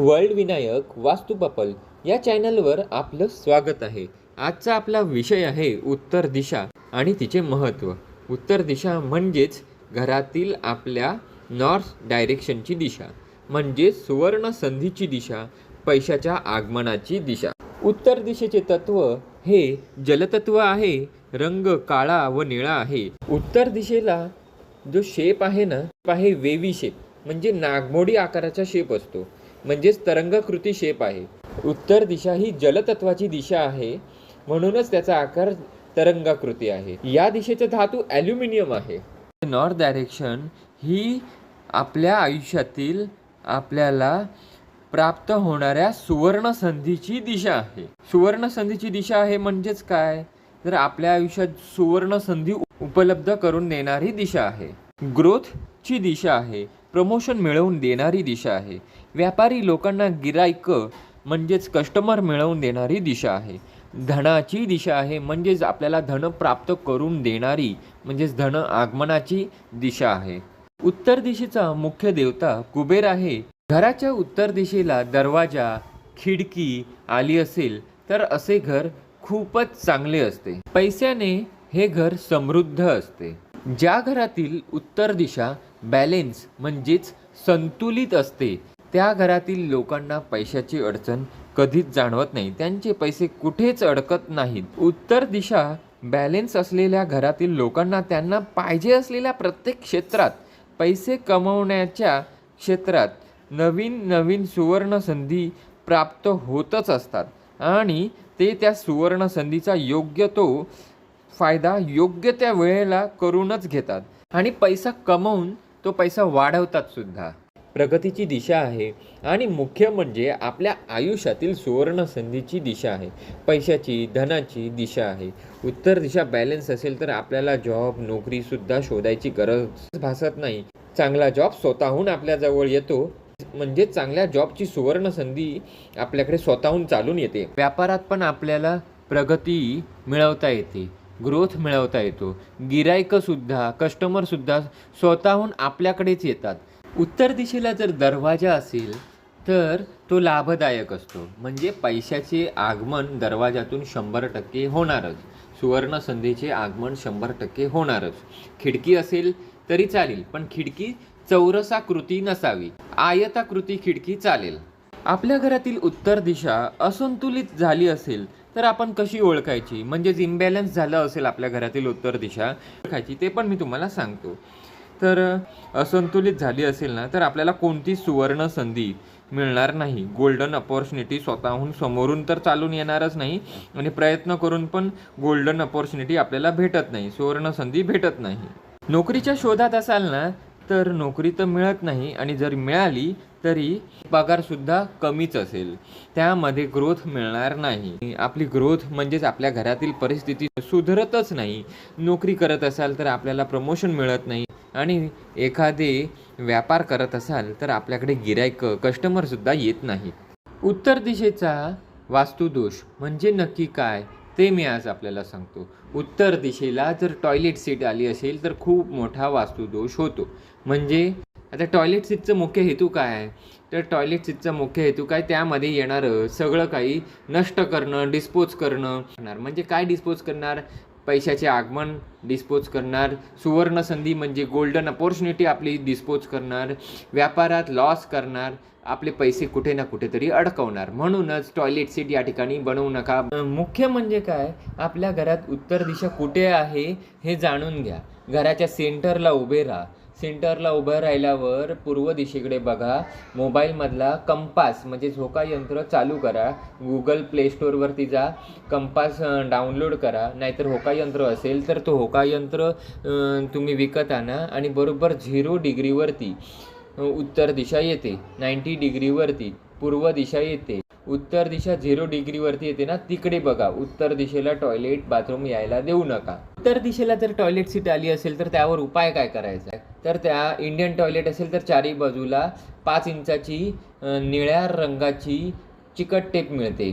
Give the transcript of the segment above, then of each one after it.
World Vinayak वास्तुपापल या चॅनलवर आपलं स्वागत आहे. आजचा आपला विषय आहे उत्तर दिशा आणि तिचे महत्त्व. उत्तर दिशा म्हणजेच घरातील आपल्या नॉर्थ डायरेक्शनची दिशा म्हणजे सुवर्ण संधीची दिशा पैशाच्या आगमनाची दिशा. उत्तर दिशेचे तत्व हे जलतत्व आहे रंग काळा व निळा आहे. उत्तर दिशेला जो शेप आहे ना आहे वेवी शेप म्हणजे नागमोडी आकाराचा शेप असतो. म्हणजेच तरंगकृती शेप आहे. उत्तर दिशा ही जलतत्वाची दिशा आहे म्हणूनच त्याचा आकार तरंगाकृती आहे. या दिशेचा धातू ॲल्युमिनियम आहे. नॉर्थ डायरेक्शन ही आपल्या आयुष्यातील आपल्याला प्राप्त होणाऱ्या सुवर्ण संधीची दिशा आहे. सुवर्ण संधीची दिशा आहे म्हणजेच काय? तर आपल्या आयुष्यात सुवर्ण संधी उपलब्ध करून देणारी दिशा आहे. ग्रोथची दिशा आहे. प्रमोशन मिळवून देणारी दिशा आहे. व्यापारी लोकांना गिरायक म्हणजेच कस्टमर मिळवून देणारी दिशा आहे. धनाची दिशा आहे म्हणजेच आपल्याला धन प्राप्त करून देणारी म्हणजेच धन आगमनाची दिशा आहे. उत्तर दिशेचा मुख्य देवता कुबेर आहे. घराच्या उत्तर दिशेला दरवाजा खिडकी आली असेल तर असे घर खूपच चांगले असते. पैशाने हे घर समृद्ध असते. ज्या घरातील उत्तर दिशा बॅलेन्स म्हणजेच संतुलित असते. त्या घरातील लोकांना पैशाची अडचण कधीच जाणवत नाही. त्यांचे पैसे कुठेच अडकत नाहीत. उत्तर दिशा बॅलेन्स असलेल्या घरातील लोकांना त्यांना पाहिजे असलेल्या प्रत्येक क्षेत्रात पैसे कमवण्याच्या क्षेत्रात नवीन नवीन सुवर्ण संधी प्राप्त होतच असतात. आणि ते त्या सुवर्ण संधीचा योग्य तो फायदा योग्य त्या वेळेला करूनच घेतात. आणि पैसा कमवून तो पैसा वाढवतात सुद्धा. प्रगतीची दिशा आहे आणि मुख्य म्हणजे आपल्या आयुष्यातील सुवर्ण संधीची दिशा आहे. पैशाची धनाची दिशा आहे. उत्तर दिशा बॅलन्स असेल तर आपल्याला जॉब नोकरीसुद्धा शोधायची गरज भासत नाही. चांगला जॉब स्वतःहून आपल्याजवळ येतो. म्हणजे चांगल्या जॉबची सुवर्ण संधी आपल्याकडे स्वतःहून चालून येते. व्यापारात पण आपल्याला प्रगती मिळवता येते. ग्रोथ मिळवता येतो. गिरायकसुद्धा कस्टमरसुद्धा स्वतःहून आपल्याकडेच येतात. उत्तर दिशेला जर दरवाजा असेल तर तो लाभदायक असतो. म्हणजे पैशाचे आगमन दरवाजातून शंभर टक्के होणारच. सुवर्ण संधीचे आगमन शंभर टक्के होणारच. खिडकी असेल तरी चालेल पण खिडकी चौरसाकृती नसावी. आयताकृती खिडकी चालेल. आपल्या घरातील उत्तर दिशा असंतुलित झाली असेल तर आपण कशी ओळखायची? म्हणजेच इम्बॅलन्स झालं असेल आपल्या घरातील उत्तर दिशा ओळखायची ते पण मी तुम्हाला सांगतो. तर असंतुलित झाली असेल ना तर आपल्याला कोणती सुवर्ण संधी मिळणार नाही? गोल्डन अपॉर्च्युनिटी स्वतःहून समोरून तर चालून येणारच नाही आणि प्रयत्न करून पण गोल्डन अपॉर्च्युनिटी आपल्याला भेटत नाही सुवर्ण संधी भेटत नाही. नोकरीच्या शोधात असाल ना तर नोकरी तर मिळत नाही आणि जर मिळाली तरी पगारसुद्धा कमीच असेल. त्यामध्ये ग्रोथ मिळणार नाही. आपली ग्रोथ म्हणजेच आपल्या घरातील परिस्थिती सुधरतच नाही. नोकरी करत असाल तर आपल्याला प्रमोशन मिळत नाही. आणि एखादे व्यापार करत असाल तर आपल्याकडे गिरायक कस्टमरसुद्धा येत नाही. उत्तर दिशेचा वास्तुदोष म्हणजे नक्की काय? ते मी आज आपल्याला सांगतो. उत्तर दिशेला जर टॉयलेट सीट आली असेल तर खूप मोठा वास्तुदोष होतो. म्हणजे आता टॉयलेट सीटचं मुख्य हेतू काय आहे? तर टॉयलेट सीटचा मुख्य हेतू काय? त्यामध्ये येणारं सगळं काही नष्ट करणं डिस्पोज करणं. म्हणजे काय डिस्पोज करणार? पैशाचे आगमन डिस्पोज करणार. सुवर्ण संधी म्हणजे गोल्डन अपॉर्च्युनिटी आपली डिस्पोज करणार. व्यापारात लॉस करणार. आपले पैसे कुठे ना कुठेतरी अडकवणार. म्हणूनच टॉयलेट सीट या ठिकाणी बनवू नका. मुख्य म्हणजे काय? आपल्या घरात उत्तर दिशा कुठे आहे हे जाणून घ्या. घराच्या सेंटरला उभे राहा. सेंटरला उभं राहिल्यावर पूर्व दिशेकडे बघा. मोबाईलमधला कंपास म्हणजे झोका हो यंत्र चालू करा. गुगल प्ले स्टोअरवरती जा. कंपास डाउनलोड करा. नाहीतर होका यंत्र असेल तर तो होका यंत्र तुम्ही विकत आणा आणि बरोबर झिरो डिग्रीवरती उत्तर दिशा येते. नाईंटी डिग्रीवरती पूर्व दिशा येते. उत्तर दिशा झिरो डिग्रीवरती येते ना तिकडे बघा. उत्तर दिशेला टॉयलेट बाथरूम यायला देऊ नका. उत्तर दिशेला जर टॉयलेट सीट आली असेल तर त्यावर उपाय काय करायचा? आहे तर त्या इंडियन टॉयलेट असेल तर चारी बाजूला पाच इंचाची निळ्या रंगाची चिकट टेप मिळते.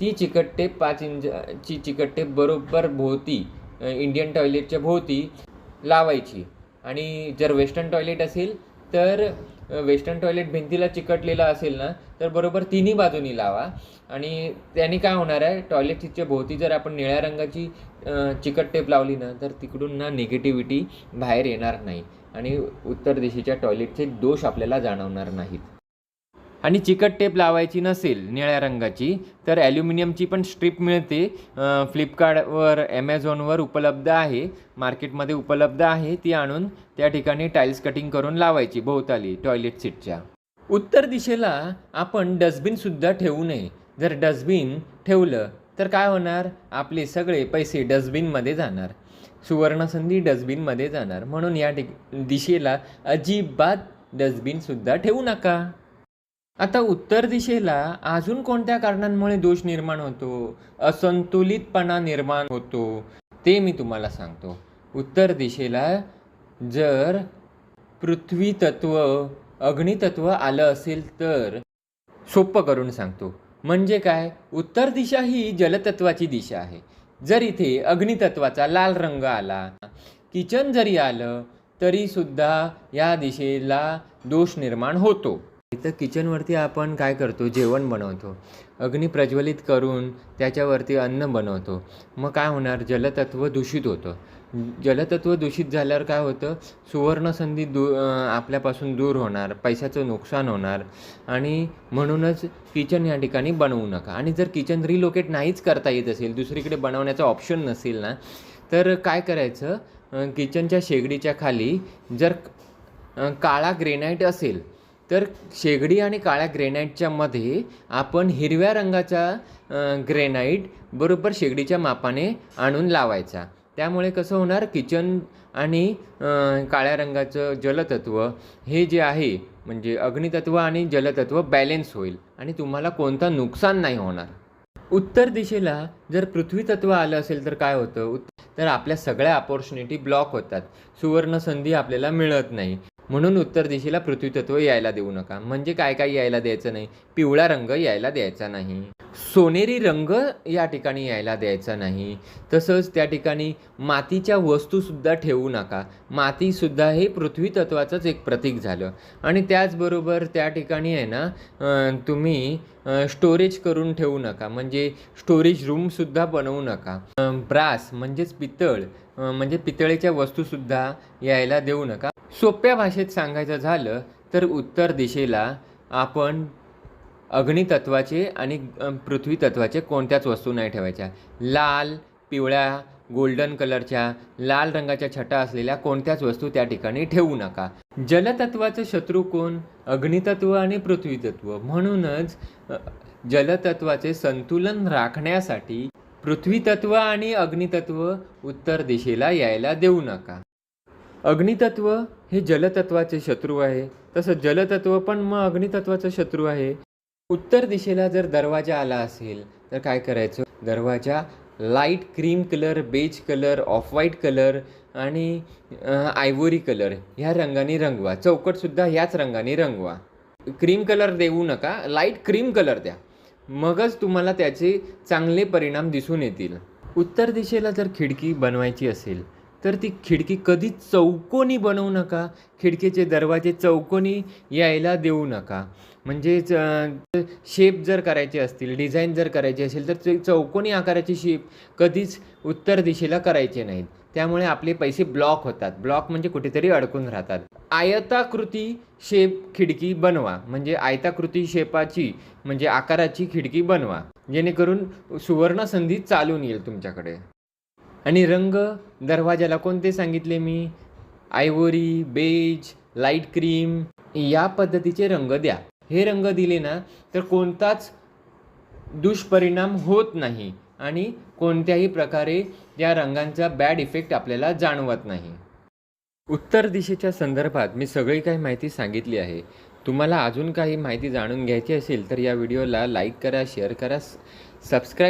ती चिकट टेप पाच इंचाची चिकट टेप बरोबर भोवती इंडियन टॉयलेटच्या भोवती लावायची. आणि जर वेस्टर्न टॉयलेट असेल तर वेस्टर्न टॉयलेट भिंतीला चिकटलेला असेल ना तर बरोबर तिन्ही बाजूनी लावा. आणि त्याने काय होणार आहे टॉयलेटच्या भोवती जर आपण निळ्या रंगाची चिकट टेप लावली ना तर तिकडून ना निगेटिव्हिटी बाहेर येणार नाही. आणि उत्तर दिशेच्या टॉयलेटचे दोष आपल्याला जाणवणार नाहीत. आणि चिकट टेप लावायची नसेल निळ्या रंगाची तर ॲल्युमिनियमची पण स्ट्रीप मिळते. फ्लिपकार्टवर ॲमेझॉनवर उपलब्ध आहे. मार्केटमध्ये उपलब्ध आहे ती आणून त्या ठिकाणी टाईल्स कटिंग करून लावायची भोवताली टॉयलेट सीटच्या. उत्तर दिशेला आपण डस्टबिनसुद्धा ठेवू नये. जर डस्टबिन ठेवलं तर काय होणार? आपले सगळे पैसे डस्टबिनमध्ये जाणार. सुवर्णसंधी डस्टबिनमध्ये जाणार. म्हणून या ठिक दिशेला अजिबात डस्टबिनसुद्धा ठेवू नका. आता उत्तर दिशेला अजून कोणत्या कारणांमुळे दोष निर्माण होतो? असंतुलितपणा निर्माण होतो ते मी तुम्हाला सांगतो. उत्तर दिशेला जर पृथ्वी तत्व अग्नितत्व आलं असेल तर सोपं करून सांगतो. म्हणजे काय? उत्तर दिशा ही जलतत्वाची दिशा आहे. जर इथे अग्नितत्वाचा लाल रंग आला किचन जरी आलं तरीसुद्धा या दिशेला दोष निर्माण होतो. इथं किचनवरती आपण काय करतो? जेवण बनवतो. अग्नी प्रज्वलित करून त्याच्यावरती अन्न बनवतो. मग काय होणार? जलतत्व दूषित होतं. जलतत्व दूषित झाल्यावर काय होतं? सुवर्णसंधी दू आपल्यापासून दूर होणार. पैशाचं नुकसान होणार. आणि म्हणूनच किचन या ठिकाणी बनवू नका. आणि जर किचन रिलोकेट नाहीच करता येत असेल दुसरीकडे बनवण्याचा ऑप्शन नसेल ना तर काय करायचं? किचनच्या शेगडीच्या खाली जर काळा ग्रेनाईट असेल तर शेगडी आणि काळ्या ग्रेनाईटच्या मध्ये आपण हिरव्या रंगाचा ग्रेनाईट बरोबर शेगडीच्या मापाने आणून लावायचा. त्यामुळे कसं होणार? किचन आणि काळ्या रंगाचं जलतत्व हे जे आहे म्हणजे अग्नितत्व आणि जलतत्व बॅलेन्स होईल आणि तुम्हाला कोणता नुकसान नाही होणार. उत्तर दिशेला जर पृथ्वी तत्व आलं असेल तर काय होतं? उत- तर आपल्या सगळ्या अपॉर्च्युनिटी ब्लॉक होतात. सुवर्ण संधी आपल्याला मिळत नाही. म्हणून उत्तर दिशेला पृथ्वी तत्व यायला देऊ नका. म्हणजे काय काय यायला द्यायचं नाही? पिवळा रंग यायला द्यायचा नाही. सोनेरी रंग या ठिकाणी यायला द्यायचा नाही. तसंच त्या ठिकाणी मातीच्या वस्तूसुद्धा ठेवू नका. मातीसुद्धा हे पृथ्वी तत्वाचंच एक प्रतीक झालं. आणि त्याचबरोबर त्या ठिकाणी आहे ना तुम्ही स्टोरेज करून ठेवू नका. म्हणजे स्टोरेज रूमसुद्धा बनवू नका. ब्रास म्हणजेच पितळ म्हणजे पितळेच्या वस्तूसुद्धा यायला देऊ नका. सोप्या भाषेत सांगायचं झालं तर उत्तर दिशेला आपण अग्नितत्वाचे आणि पृथ्वी तत्वाचे कोणत्याच वस्तू नाही ठेवायच्या. लाल पिवळ्या गोल्डन कलरच्या लाल रंगाच्या छटा असलेल्या कोणत्याच वस्तू त्या ठिकाणी ठेवू नका. जलतत्वाचं शत्रू कोण? अग्नितत्व आणि पृथ्वीतत्व. म्हणूनच जलतत्वाचे संतुलन राखण्यासाठी पृथ्वीतत्व आणि अग्नितत्व उत्तर दिशेला यायला देऊ नका. अग्नितत्व हे जलतत्वाचे शत्रू आहे. तसं जलतत्व पण मग अग्नितत्वाचं शत्रू आहे. उत्तर दिशेला जर दरवाजा आला असेल तर काय करायचं? दरवाजा light cream colour beige colour off white colour आणि आयवोरी कलर ह्या रंगाने रंगवा. चौकटसुद्धा ह्याच रंगाने रंगवा. क्रीम कलर देऊ नका लाइट क्रीम कलर द्या. मगच तुम्हाला त्याचे चांगले परिणाम दिसून येतील. उत्तर दिशेला जर खिडकी बनवायची असेल तर ती खिडकी कधीच चौकोनी बनवू नका. खिडकीचे दरवाजे चौकोनी यायला देऊ नका. म्हणजे शेप जर करायचे असतील डिझाईन जर करायची असेल तर ते चौकोनी आकाराची शेप कधीच उत्तर दिशेला करायचे नाहीत. त्यामुळे आपले पैसे ब्लॉक होतात. ब्लॉक म्हणजे कुठेतरी अडकून राहतात. आयताकृती शेप खिडकी बनवा. म्हणजे आयताकृती शेपाची म्हणजे आकाराची खिडकी बनवा. जेणेकरून सुवर्ण संधी चालून येईल तुमच्याकडे. आणि रंग दरवाजाला कोणते सांगितले मी? आयवोरी बेज लाइट क्रीम या पद्धतीचे रंग द्या. हे रंग दिले ना तर कोणताच दुष्परिणाम होत नाही आणि कोणत्याही प्रकारे या रंगांचा बॅड इफेक्ट आपल्याला जाणवत नाही. उत्तर दिशेच्या संदर्भात मी सगळी काही माहिती सांगितली आहे. तुम्हाला अजून काही माहिती जाणून घ्यायची असेल तर या व्हिडिओला लाईक करा शेअर करा सबस्क्राईब